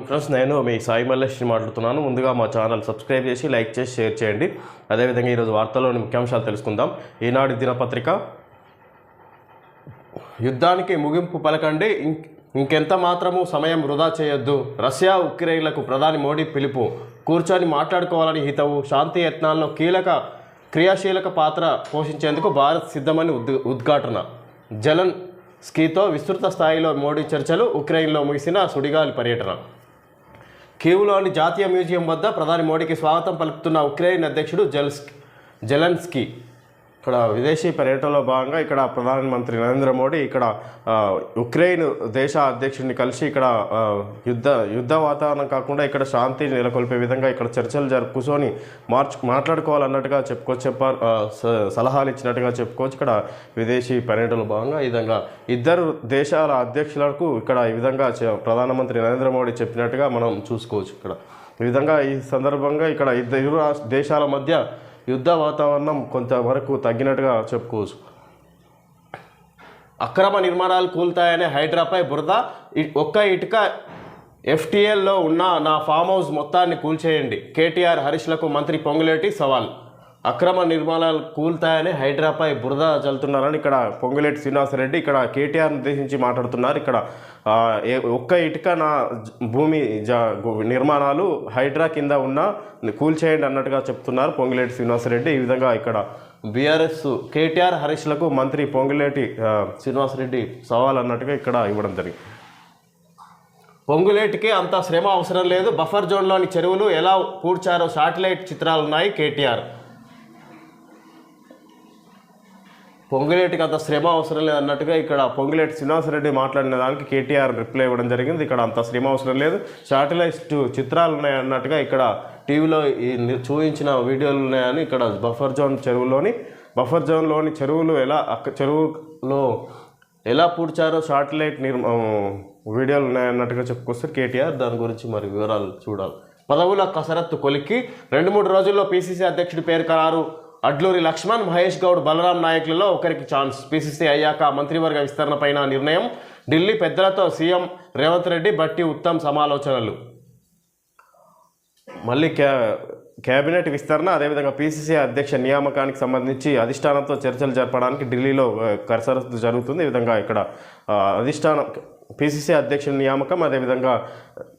Friends నేను మీ సాయి మల్లేష్ని మాట్లాడుతున్నాను ముందుగా మా ఛానల్ సబ్స్క్రైబ్ చేసి లైక్ చేసి షేర్ చేయండి. అదేవిధంగా ఈరోజు వార్తల్లోని ముఖ్యాంశాలు తెలుసుకుందాం. ఈనాడు దినపత్రిక. యుద్ధానికి ముగింపు పలకండి. ఇంక్- ఇంకెంత మాత్రము సమయం వృధా చేయొద్దు. రష్యా ఉక్రెయిన్లకు ప్రధాని మోడీ పిలుపు. కూర్చొని మాట్లాడుకోవాలని హితవు. శాంతి యత్నాల్లో కీలక క్రియాశీలక పాత్ర పోషించేందుకు భారత్ సిద్ధమని ఉద్ ఉద్ఘాటన. జలన్ స్కీతో విస్తృత స్థాయిలో మోడీ చర్చలు. ఉక్రెయిన్లో ముగిసిన సుడిగాలి పర్యటన. కీవ్లోని జాతీయ మ్యూజియం వద్ద ప్రధాని మోడీకి స్వాగతం పలుకుతున్న ఉక్రెయిన్ అధ్యక్షుడు జెల్స్ జెలెన్స్కీ. ఇక్కడ విదేశీ పర్యటనలో భాగంగా ఇక్కడ ప్రధానమంత్రి నరేంద్ర మోడీ ఇక్కడ ఉక్రెయిన్ దేశ అధ్యక్షుడిని కలిసి ఇక్కడ యుద్ధ యుద్ధ వాతావరణం కాకుండా ఇక్కడ శాంతి నెలకొల్పే విధంగా ఇక్కడ చర్చలు జరు కూర్చొని మార్చ్ మాట్లాడుకోవాలన్నట్టుగా చెప్పుకోవచ్చు చెప్పారు స- సలహాలు ఇచ్చినట్టుగా చెప్పుకోవచ్చు. ఇక్కడ విదేశీ పర్యటనలో భాగంగా ఈ విధంగా ఇద్దరు దేశాల అధ్యక్షులకు ఇక్కడ ఈ విధంగా ప్రధానమంత్రి నరేంద్ర మోడీ చెప్పినట్టుగా మనం చూసుకోవచ్చు. ఇక్కడ ఈ విధంగా ఈ సందర్భంగా ఇక్కడ ఇద్దరు ఇరు రాష్ట్ర- దేశాల మధ్య యుద్ధ వాతావరణం కొంతవరకు తగ్గినట్టుగా చెప్పుకోవచ్చు. అక్రమ నిర్మాణాలు కూలుతాయనే హైడ్రాపై బురద ఒక్క ఇటుక ఎఫ్టీఎల్లో ఉన్న నా ఫామ్ హౌస్ మొత్తాన్ని కూల్చేయండి. కేటీఆర్ హరీష్లకు మంత్రి పొంగులేటి సవాల్. అక్రమ నిర్మాణాలు కూల్తాయని హైడ్రాపై బురద చల్లుతున్నారని ఇక్కడ పొంగులేటి శ్రీనివాసరెడ్డి ఇక్కడ కేటీఆర్ ఉద్దేశించి మాట్లాడుతున్నారు. ఇక్కడ ఏ- ఒక్క ఇటుక నా భూమి జ నిర్మాణాలు హైడ్రా కింద ఉన్న కూల్చేయండి అన్నట్టుగా చెప్తున్నారు పొంగులేటి శ్రీనివాసరెడ్డి. ఈ విధంగా ఇక్కడ బీఆర్ఎస్ కేటీఆర్ హరీష్లకు మంత్రి పొంగులేటి శ్రీనివాసరెడ్డి సవాల్ అన్నట్టుగా ఇక్కడ ఇవ్వడం జరిగింది. పొంగులేటికి అంత శ్రమ అవసరం లేదు. బఫర్ జోన్లోని చెరువులు ఎలా పూడ్చారో శాటిలైట్ చిత్రాలు ఉన్నాయి కేటీఆర్. పొంగులేటికి అంత శ్రమ అవసరం లేదు అన్నట్టుగా ఇక్కడ పొంగులేటి శ్రీనివాసరెడ్డి మాట్లాడిన దానికి కేటీఆర్ రిప్లై ఇవ్వడం జరిగింది. ఇక్కడ అంత శ్రమ అవసరం లేదు. శాటిలైట్ చిత్రాలు ఉన్నాయి అన్నట్టుగా ఇక్కడ టీవీలో ఈ చూపించిన వీడియోలు ఉన్నాయని ఇక్కడ బఫర్ జోన్ చెరువులోని బఫర్ జోన్లోని చెరువులు ఎలా అక్క చెరువులో ఎలా పూడ్చారో శాటిలైట్ నిర్మ వీడియోలు ఉన్నాయన్నట్టుగా చెప్పుకొస్తారు కేటీఆర్ దాని గురించి మరి వివరాలు చూడాలి. పదవుల కసరత్తు కొలిక్కి రెండు మూడు రోజుల్లో పీసీసీ అధ్యక్షుడి పేరు ఖరారు అడ్లూరి లక్ష్మణ్ మహేష్ గౌడ్ బలరాం నాయకులలో ఒకరికి ఛాన్స్. పీసీసీ అయ్యాక మంత్రివర్గ విస్తరణపైన నిర్ణయం. ఢిల్లీ పెద్దలతో సీఎం రేవంత్ రెడ్డి బట్టి ఉత్తమ్ సమాలోచనలు. మళ్ళీ క్యా కేబినెట్ విస్తరణ అదేవిధంగా పీసీసీ అధ్యక్ష నియామకానికి సంబంధించి అధిష్టానంతో చర్చలు జరపడానికి ఢిల్లీలో కరసరత్తు జరుగుతుంది. ఈ విధంగా ఇక్కడ అధిష్టానం పీసీసీ అధ్యక్షుడి నియామకం అదేవిధంగా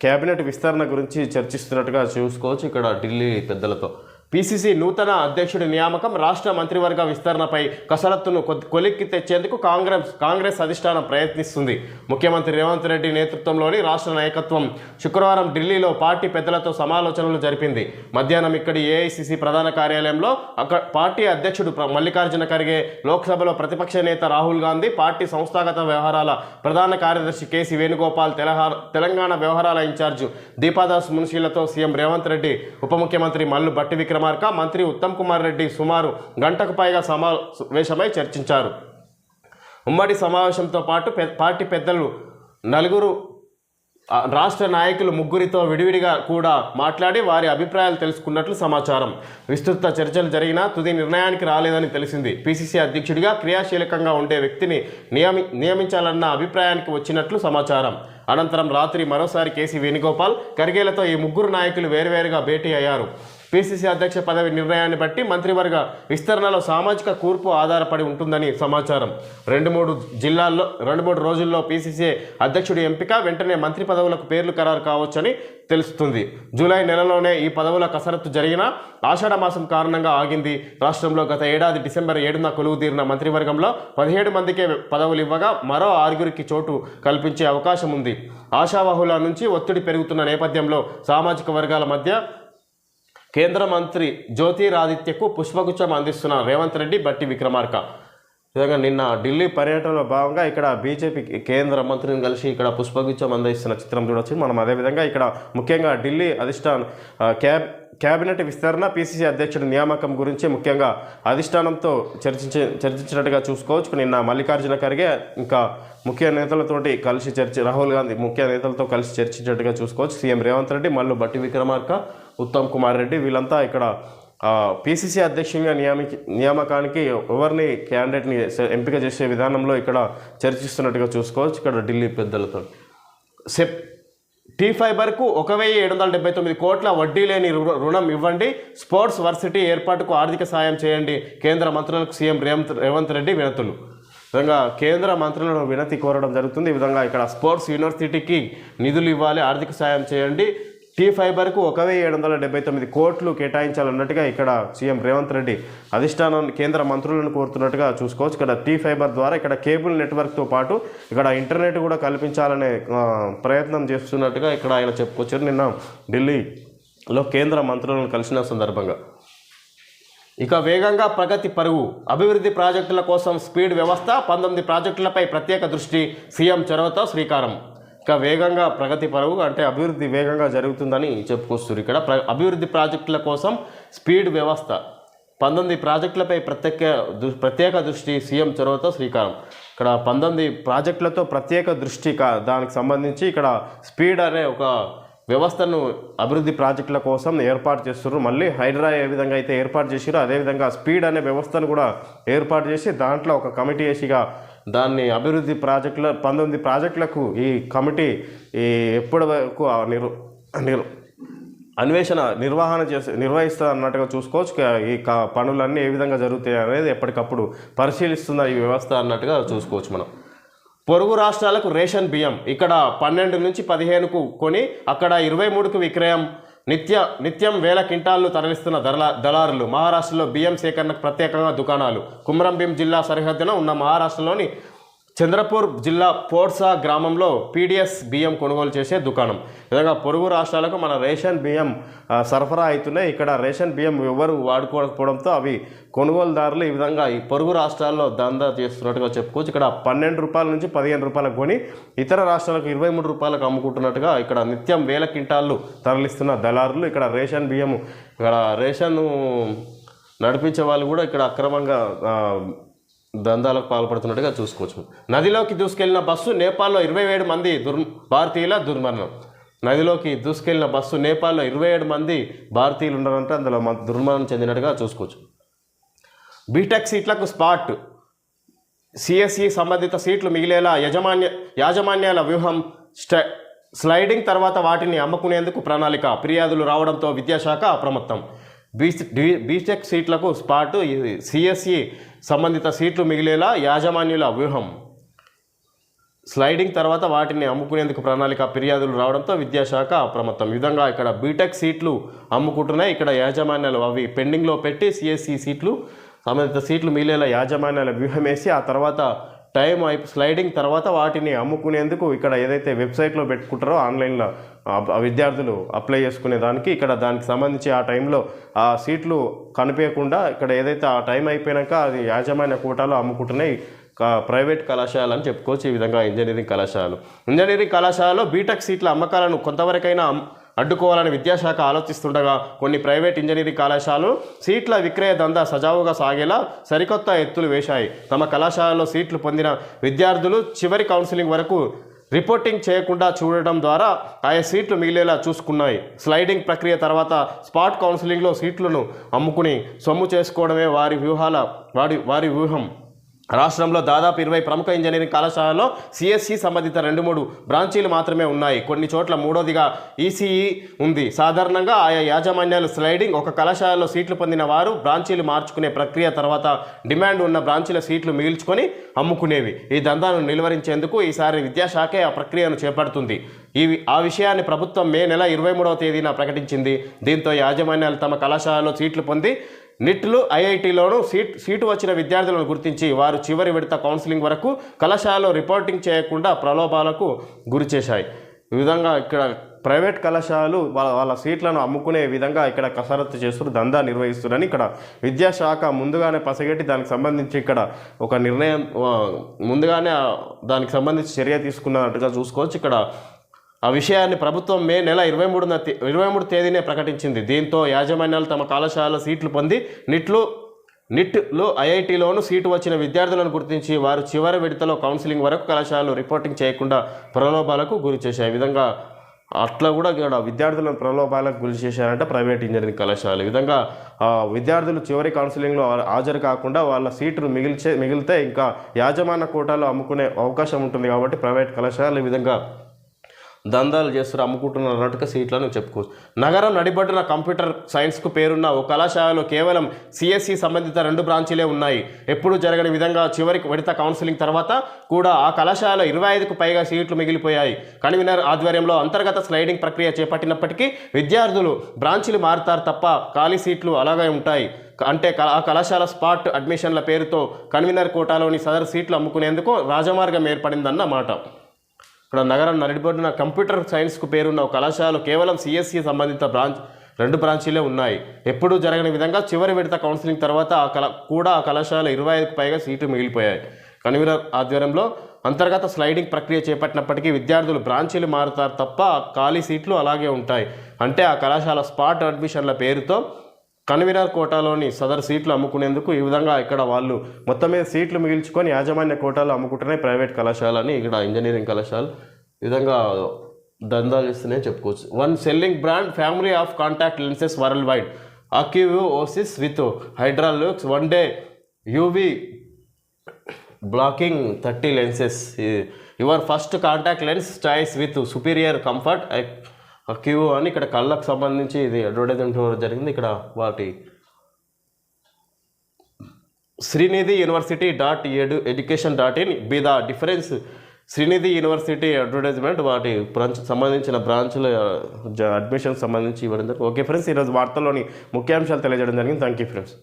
కేబినెట్ విస్తరణ గురించి చర్చిస్తున్నట్టుగా చూసుకోవచ్చు ఇక్కడ ఢిల్లీ పెద్దలతో. పీసీసీ నూతన అధ్యక్షుడి నియామకం రాష్ట్ర మంత్రివర్గ విస్తరణపై కసరత్తును కొలిక్కి తెచ్చేందుకు కాంగ్రెస్ కాంగ్రెస్ అధిష్టానం ప్రయత్నిస్తుంది. ముఖ్యమంత్రి రేవంత్ రెడ్డి నేతృత్వంలోని రాష్ట్ర నాయకత్వం శుక్రవారం ఢిల్లీలో పార్టీ పెద్దలతో సమాలోచనలు జరిపింది. మధ్యాహ్నం ఇక్కడి ఏఐసిసి ప్రధాన కార్యాలయంలో అక్కడ పార్టీ అధ్యక్షుడు మల్లికార్జున ఖర్గే లోక్సభలో ప్రతిపక్ష నేత రాహుల్ గాంధీ పార్టీ సంస్థాగత వ్యవహారాల ప్రధాన కార్యదర్శి కేసీ వేణుగోపాల్ తెలంగాణ తెలంగాణ వ్యవహారాల ఇన్ఛార్జు దీపాదాస్ మున్షీలతో సీఎం రేవంత్ రెడ్డి ఉప ముఖ్యమంత్రి మల్లు బట్టి మార్క మంత్రి ఉత్తమ్ కుమార్ రెడ్డి సుమారు గంటకు పైగా సమావేశమై చర్చించారు. ఉమ్మడి సమావేశంతో పాటు పార్టీ పెద్దలు నలుగురు రాష్ట్ర నాయకులు ముగ్గురితో విడివిడిగా కూడా మాట్లాడి వారి అభిప్రాయాలు తెలుసుకున్నట్లు సమాచారం. విస్తృత చర్చలు జరిగినా తుది నిర్ణయానికి రాలేదని తెలిసింది. పిసిసి అధ్యక్షుడిగా క్రియాశీలకంగా ఉండే వ్యక్తిని నియమి నియమించాలన్న అభిప్రాయానికి వచ్చినట్లు సమాచారం. అనంతరం రాత్రి మరోసారి కేసీ వేణుగోపాల్ ఖర్గేలతో ఈ ముగ్గురు నాయకులు వేరువేరుగా భేటీ అయ్యారు. పిసిసి అధ్యక్ష పదవి నిర్ణయాన్ని బట్టి మంత్రివర్గ విస్తరణలో సామాజిక కూర్పు ఆధారపడి ఉంటుందని సమాచారం. రెండు మూడు జిల్లాల్లో రెండు మూడు రోజుల్లో పిసిసి అధ్యక్షుడి ఎంపిక వెంటనే మంత్రి పదవులకు పేర్లు ఖరారు కావచ్చని తెలుస్తుంది. జూలై నెలలోనే ఈ పదవుల కసరత్తు జరిగిన ఆషాఢ మాసం కారణంగా ఆగింది. రాష్ట్రంలో గత ఏడాది డిసెంబర్ ఏడున కొలువు తీరిన మంత్రివర్గంలో పదిహేడు మందికే పదవులు ఇవ్వగా మరో ఆరుగురికి చోటు కల్పించే అవకాశం ఉంది. ఆశావాహుల నుంచి ఒత్తిడి పెరుగుతున్న నేపథ్యంలో సామాజిక వర్గాల మధ్య కేంద్ర మంత్రి జ్యోతిరాదిత్యకు పుష్పగుచ్చం అందిస్తున్న రేవంత్ రెడ్డి బట్టి విక్రమార్క. విధంగా నిన్న ఢిల్లీ పర్యటనలో భాగంగా ఇక్కడ బీజేపీ కేంద్ర మంత్రిని కలిసి ఇక్కడ పుష్పగుచ్చం అందిస్తున్న చిత్రం చూడొచ్చు. మనం అదేవిధంగా ఇక్కడ ముఖ్యంగా ఢిల్లీ అధిష్టాన్ క్యాబ్ కేబినెట్ విస్తరణ పిసిసి అధ్యక్షుడి నియామకం గురించి ముఖ్యంగా అధిష్టానంతో చర్చించే చర్చించినట్టుగా చూసుకోవచ్చు. నిన్న మల్లికార్జున ఖర్గే ఇంకా ముఖ్య నేతలతోటి కలిసి చర్చ రాహుల్ గాంధీ ముఖ్య నేతలతో కలిసి చర్చించినట్టుగా చూసుకోవచ్చు. సీఎం రేవంత్ రెడ్డి మళ్ళీ బట్టి విక్రమార్క ఉత్తమ్ కుమార్ రెడ్డి వీళ్ళంతా ఇక్కడ పిసిసి అధ్యక్షునిగా నియామి నియామకానికి ఎవరిని క్యాండిడేట్ని ఎంపిక చేసే విధానంలో ఇక్కడ చర్చిస్తున్నట్టుగా చూసుకోవచ్చు. ఇక్కడ ఢిల్లీ పెద్దలతో. సెప్ టీ ఫైబర్కు ఒక వెయ్యి ఏడు వందల డెబ్బై తొమ్మిది కోట్ల వడ్డీ లేని రు- రుణం ఇవ్వండి. స్పోర్ట్స్ వర్సిటీ ఏర్పాటుకు ఆర్థిక సాయం చేయండి. కేంద్ర మంత్రులకు సీఎం రేవంత్ రేవంత్ రెడ్డి వినతులు. విధంగా కేంద్ర మంత్రులను వినతి కోరడం జరుగుతుంది. ఈ విధంగా ఇక్కడ స్పోర్ట్స్ యూనివర్సిటీకి నిధులు ఇవ్వాలి. ఆర్థిక సాయం చేయండి. టీ ఫైబర్కు ఒక వెయ్యి ఏడు వందల డెబ్బై తొమ్మిది కోట్లు కేటాయించాలన్నట్టుగా ఇక్కడ సీఎం రేవంత్ రెడ్డి అధిష్టానం కేంద్ర మంత్రులను కోరుతున్నట్టుగా చూసుకోవచ్చు. ఇక్కడ టీ ఫైబర్ ద్వారా ఇక్కడ కేబుల్ నెట్వర్క్తో పాటు ఇక్కడ ఇంటర్నెట్ కూడా కల్పించాలనే ప్రయత్నం చేస్తున్నట్టుగా ఇక్కడ ఆయన చెప్పుకొచ్చారు. నిన్న ఢిల్లీలో కేంద్ర మంత్రులను కలిసిన సందర్భంగా. ఇక వేగంగా ప్రగతి పరుగు అభివృద్ధి ప్రాజెక్టుల కోసం స్పీడ్ వ్యవస్థ పంతొమ్మిది ప్రాజెక్టులపై ప్రత్యేక దృష్టి సీఎం చొరవతో శ్రీకారం. ఇక వేగంగా ప్రగతి పరుగు అంటే అభివృద్ధి వేగంగా జరుగుతుందని చెప్పుకొస్తారు ఇక్కడ. ప్ర అభివృద్ధి ప్రాజెక్టుల కోసం స్పీడ్ వ్యవస్థ. పంతొమ్మిది ప్రాజెక్టులపై ప్రత్యేక ప్రత్యేక దృష్టి సీఎం చొరవతో శ్రీకారం. ఇక్కడ పంతొమ్మిది ప్రాజెక్టులతో ప్రత్యేక దృష్టి దానికి సంబంధించి ఇక్కడ స్పీడ్ అనే ఒక వ్యవస్థను అభివృద్ధి ప్రాజెక్టుల కోసం ఏర్పాటు చేస్తున్నారు. మళ్ళీ హైడ్రా ఏ విధంగా అయితే ఏర్పాటు చేసిరో అదేవిధంగా స్పీడ్ అనే వ్యవస్థను కూడా ఏర్పాటు చేసి దాంట్లో ఒక కమిటీ వేసిగా దాన్ని అభివృద్ధి ప్రాజెక్టుల పంతొమ్మిది ప్రాజెక్టులకు ఈ కమిటీ ఈ ఎప్పటి వరకు ఆ నిర్ నిర్ అన్వేషణ నిర్వహణ చేసి నిర్వహిస్తుంది అన్నట్టుగా చూసుకోవచ్చు. ఈ క- పనులన్నీ ఏ విధంగా జరుగుతాయి అనేది ఎప్పటికప్పుడు పరిశీలిస్తున్న ఈ వ్యవస్థ అన్నట్టుగా చూసుకోవచ్చు మనం. పొరుగు రాష్ట్రాలకు రేషన్ బియ్యం ఇక్కడ పన్నెండు నుంచి పదిహేనుకు కొని అక్కడ ఇరవై మూడుకు విక్రయం నిత్య నిత్యం వేల కింటాళ్ళు తరలిస్తున్న దళ దళారులు. మహారాష్ట్రలో బియ్యం సేకరణకు ప్రత్యేకంగా దుకాణాలు. కుమ్రంభీం జిల్లా సరిహద్దున ఉన్న మహారాష్ట్రలోని చంద్రపూర్ జిల్లా పోర్సా గ్రామంలో పీడిఎస్ బియ్యం కొనుగోలు చేసే దుకాణం. విధంగా పొరుగు రాష్ట్రాలకు మన రేషన్ బియ్యం సరఫరా అవుతున్నాయి. ఇక్కడ రేషన్ బియ్యం ఎవరు వాడుకోకపోవడంతో అవి కొనుగోలుదారులు ఈ విధంగా ఈ పొరుగు రాష్ట్రాల్లో దందా చేస్తున్నట్టుగా చెప్పుకోవచ్చు. ఇక్కడ పన్నెండు రూపాయల నుంచి పదిహేను రూపాయలకు కొని ఇతర రాష్ట్రాలకు ఇరవై మూడు రూపాయలకు అమ్ముకుంటున్నట్టుగా ఇక్కడ నిత్యం వేల క్వింటాళ్ళు తరలిస్తున్న దళారులు ఇక్కడ రేషన్ బియ్యం ఇక్కడ రేషన్ నడిపించే వాళ్ళు కూడా ఇక్కడ అక్రమంగా దందాలకు పాల్పడుతున్నట్టుగా చూసుకోవచ్చు. నదిలోకి దూసుకెళ్ళిన బస్సు నేపాల్లో ఇరవై ఏడు మంది దుర్ భారతీయుల దుర్మరణం. నదిలోకి దూసుకెళ్ళిన బస్సు నేపాల్లో ఇరవై ఏడు మంది భారతీయులు ఉన్నారంటే అందులో దుర్మరణం చెందినట్టుగా చూసుకోవచ్చు. బీటెక్ సీట్లకు స్పాట్. సిఎస్ఈ సంబంధిత సీట్లు మిగిలేలా యజమాన్య యాజమాన్యాల వ్యూహం స్ట స్లైడింగ్ తర్వాత వాటిని అమ్ముకునేందుకు ప్రణాళిక. ఫిర్యాదులు రావడంతో విద్యాశాఖ అప్రమత్తం. బీసీ బీటెక్ సీట్లకు స్పాటు సిఎస్ఈ సంబంధిత సీట్లు మిగిలేలా యాజమాన్యుల వ్యూహం. స్లైడింగ్ తర్వాత వాటిని అమ్ముకునేందుకు ప్రణాళిక ఫిర్యాదులు రావడంతో విద్యాశాఖ అప్రమత్తం. విధంగా ఇక్కడ బీటెక్ సీట్లు అమ్ముకుంటున్నాయి. ఇక్కడ యాజమాన్యాలు అవి పెండింగ్లో పెట్టి సిఎస్సి సీట్లు సంబంధిత సీట్లు మిగిలేలా యాజమాన్యాల వ్యూహం వేసి ఆ తర్వాత టైం అయిపో స్లైడింగ్ తర్వాత వాటిని అమ్ముకునేందుకు ఇక్కడ ఏదైతే వెబ్సైట్లో పెట్టుకుంటారో ఆన్లైన్లో విద్యార్థులు అప్లై చేసుకునే దానికి ఇక్కడ దానికి సంబంధించి ఆ టైంలో ఆ సీట్లు కనిపించకుండా ఇక్కడ ఏదైతే ఆ టైం అయిపోయాక అది యాజమాన్య కోటాలో అమ్ముకుంటున్నాయి కా- ప్రైవేట్ కళాశాల అని చెప్పుకోవచ్చు ఈ విధంగా ఇంజనీరింగ్ కళాశాలలు. ఇంజనీరింగ్ కళాశాలలో బీటెక్ సీట్ల అమ్మకాలను కొంతవరకైనా అడ్డుకోవాలని విద్యాశాఖ ఆలోచిస్తుండగా కొన్ని ప్రైవేట్ ఇంజనీరింగ్ కళాశాలలు సీట్ల విక్రయ దందా సజావుగా సాగేలా సరికొత్త ఎత్తులు వేశాయి. తమ కళాశాలలో సీట్లు పొందిన విద్యార్థులు చివరి కౌన్సిలింగ్ వరకు రిపోర్టింగ్ చేయకుండా చూడటం ద్వారా ఆయా సీట్లు మిగిలేలా చూసుకున్నాయి. స్లైడింగ్ ప్రక్రియ తర్వాత స్పాట్ కౌన్సిలింగ్లో సీట్లను అమ్ముకుని సొమ్ము చేసుకోవడమే వారి వ్యూహాల వారి వారి వ్యూహం. రాష్ట్రంలో దాదాపు ఇరవై ప్రముఖ ఇంజనీరింగ్ కళాశాలలో సిఎస్సి సంబంధిత రెండు మూడు బ్రాంచీలు మాత్రమే ఉన్నాయి. కొన్ని చోట్ల మూడోదిగా ఈసీఈ ఉంది. సాధారణంగా ఆయా యాజమాన్యాలు స్లైడింగ్ ఒక కళాశాలలో సీట్లు పొందిన వారు బ్రాంచీలు మార్చుకునే ప్రక్రియ తర్వాత డిమాండ్ ఉన్న బ్రాంచీల సీట్లు మిగిల్చుకొని అమ్ముకునేవి. ఈ దందాను నిలువరించేందుకు ఈసారి విద్యాశాఖే ఆ ప్రక్రియను చేపడుతుంది. ఈ ఆ విషయాన్ని ప్రభుత్వం మే నెల ఇరవై మూడవ తేదీన ప్రకటించింది. దీంతో యాజమాన్యాలు తమ కళాశాలలో సీట్లు పొంది నిట్లు ఐఐటీలోనూ సీట్ సీటు వచ్చిన విద్యార్థులను గుర్తించి వారు చివరి విడత కౌన్సిలింగ్ వరకు కళాశాలలో రిపోర్టింగ్ చేయకుండా ప్రలోభాలకు గురి చేశాయి. ఈ విధంగా ఇక్కడ ప్రైవేట్ కళాశాలలు వాళ్ళ వాళ్ళ సీట్లను అమ్ముకునే విధంగా ఇక్కడ కసరత్తు చేస్తూ దందా నిర్వహిస్తున్నారని ఇక్కడ విద్యాశాఖ ముందుగానే పసగట్టి దానికి సంబంధించి ఇక్కడ ఒక నిర్ణయం ముందుగానే దానికి సంబంధించి చర్య తీసుకున్నట్టుగా చూసుకోవచ్చు. ఇక్కడ ఆ విషయాన్ని ప్రభుత్వం మే నెల ఇరవై మూడున ఇరవై మూడు తేదీనే ప్రకటించింది. దీంతో యాజమాన్యాలు తమ కళాశాల సీట్లు పొంది నిట్లు నిట్లో ఐఐటీలోనూ సీటు వచ్చిన విద్యార్థులను గుర్తించి వారు చివరి విడతలో కౌన్సిలింగ్ వరకు కళాశాలలు రిపోర్టింగ్ చేయకుండా ప్రలోభాలకు గురి చేశాయి. విధంగా అట్లా కూడా ఇక్కడ విద్యార్థులను ప్రలోభాలకు గురి చేశారంటే ప్రైవేట్ ఇంజనీరింగ్ కళాశాల. ఈ విధంగా విద్యార్థులు చివరి కౌన్సిలింగ్లో హాజరు కాకుండా వాళ్ళ సీట్లు మిగిల్చే మిగిలితే ఇంకా యాజమాన్య కోటాలో అమ్ముకునే అవకాశం ఉంటుంది కాబట్టి ప్రైవేట్ కళాశాలలు ఈ విధంగా దందాలు చేస్తారు అమ్ముకుంటున్నారు అన్నట్టుగా సీట్లను చెప్పుకోవచ్చు. నగరం నడిబడ్డున కంప్యూటర్ సైన్స్కు పేరున్న ఓ కళాశాలలో కేవలం సిఎస్సి సంబంధిత రెండు బ్రాంచీలే ఉన్నాయి. ఎప్పుడు జరగని విధంగా చివరికి విడత కౌన్సిలింగ్ తర్వాత కూడా ఆ కళాశాలలో ఇరవై ఐదుకు పైగా సీట్లు మిగిలిపోయాయి. కన్వీనర్ ఆధ్వర్యంలో అంతర్గత స్లైడింగ్ ప్రక్రియ చేపట్టినప్పటికీ విద్యార్థులు బ్రాంచీలు మారుతారు తప్ప ఖాళీ సీట్లు అలాగే ఉంటాయి. అంటే ఆ కళాశాల స్పాట్ అడ్మిషన్ల పేరుతో కన్వీనర్ కోటాలోని సదరు సీట్లు అమ్ముకునేందుకు రాజమార్గం ఏర్పడిందన్న మాట. ఇక్కడ నగరం నడిబొడ్డున కంప్యూటర్ సైన్స్కు పేరున్న కళాశాల కేవలం సిఎస్సి సంబంధిత బ్రాంచ్ రెండు బ్రాంచీలే ఉన్నాయి. ఎప్పుడూ జరగని విధంగా చివరి విడత కౌన్సిలింగ్ తర్వాత ఆ కళ కూడా ఆ కళాశాల ఇరవై ఐదుకు పైగా సీటు మిగిలిపోయాయి. కన్వీనర్ ఆధ్వర్యంలో అంతర్గత స్లైడింగ్ ప్రక్రియ చేపట్టినప్పటికీ విద్యార్థులు బ్రాంచీలు మారుతారు తప్ప ఖాళీ సీట్లు అలాగే ఉంటాయి. అంటే ఆ కళాశాల స్పాట్ అడ్మిషన్ల పేరుతో కన్వీనర్ కోటాలోని సదరు సీట్లు అమ్ముకునేందుకు ఈ విధంగా ఇక్కడ వాళ్ళు మొత్తం మీద సీట్లు మిగిల్చుకొని యాజమాన్య కోటాలు అమ్ముకుంటున్నాయి ప్రైవేట్ కళాశాల అని ఇక్కడ ఇంజనీరింగ్ కళాశాల విధంగా దందాలు చేస్తున్నాయని చెప్పుకోవచ్చు. One selling brand family of contact lenses worldwide Acuvue Oasys with HydraLuxe one day UV blocking thirty lenses your first contact lens choice with superior comfort Q అని ఇక్కడ కళ్ళకు సంబంధించి ఇది అడ్వర్టైజ్మెంట్ జరిగింది. ఇక్కడ వాటి Srinidhi university dot edu education dot in be the difference. Srinidhi university advertisement వాటి branch సంబంధించిన బ్రాంచ్ల అడ్మిషన్ సంబంధించి ఇవ్వడం జరిగింది. ఓకే ఫ్రెండ్స్ ఈరోజు వార్తల్లోని ముఖ్యాంశాలు తెలియజేయడం జరిగింది. Thank you friends.